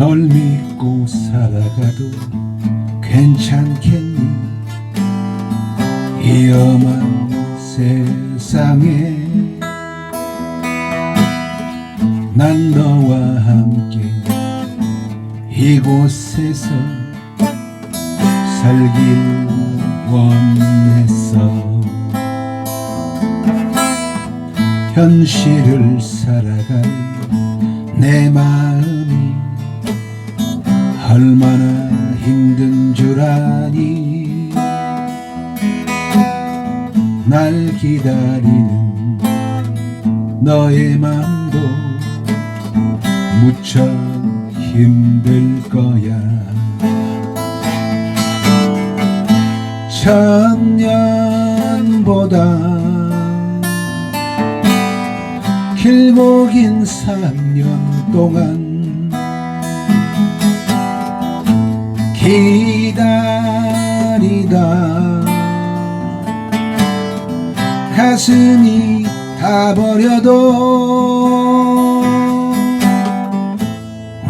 널 믿고 살아가도 괜찮겠니? 이 험한 세상에 난 너와 함께 이곳에서 살길 원했어 현실을 살아갈 내 마음이 얼마나 힘든 줄 아니. 날 기다리는 너의 맘도 무척 힘들 거야. 천년보다 긴 3년 동안 기다리다. 가슴이 타버려도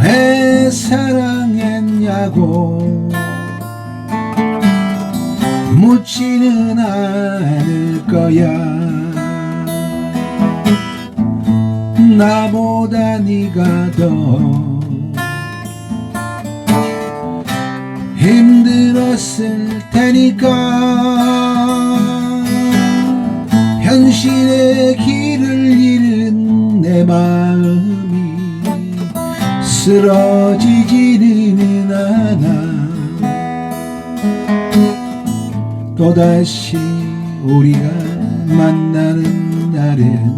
왜 사랑했냐고 묻지는 않을 거야. 나보다 네가 더 힘들었을 테니까. 현실의 길을 잃은 내 마음이 쓰러지지는 않아. 또다시 우리가 만나는 날엔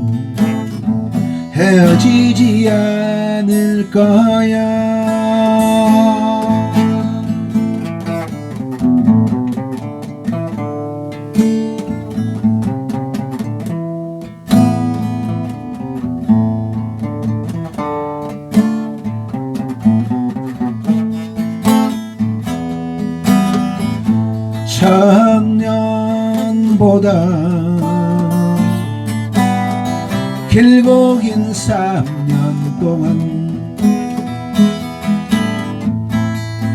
헤어지지 않을 거야 천년보다 길고 긴 3년 동안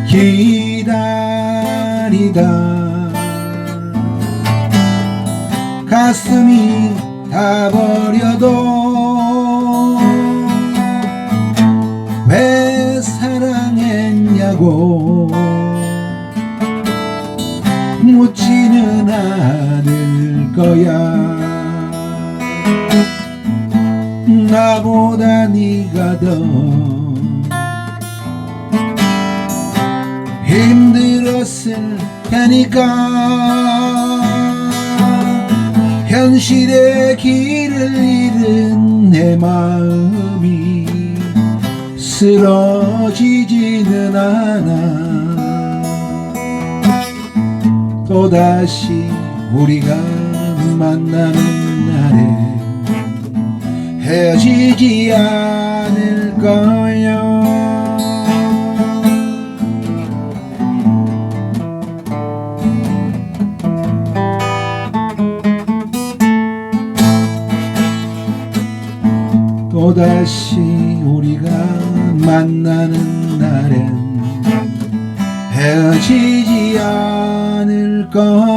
기다리다 가슴이 타버려도 왜 사랑했냐고 묻지는 않을 거야. 나보다 네가 더 힘들었을 테니까. 현실의 길을 잃은 내 마음이 쓰러지지는 않아 또다시 우리가 만나는 날에 헤어지지 않을 거야 또다시 우리가 만나는 날엔 헤어지지 않을 거야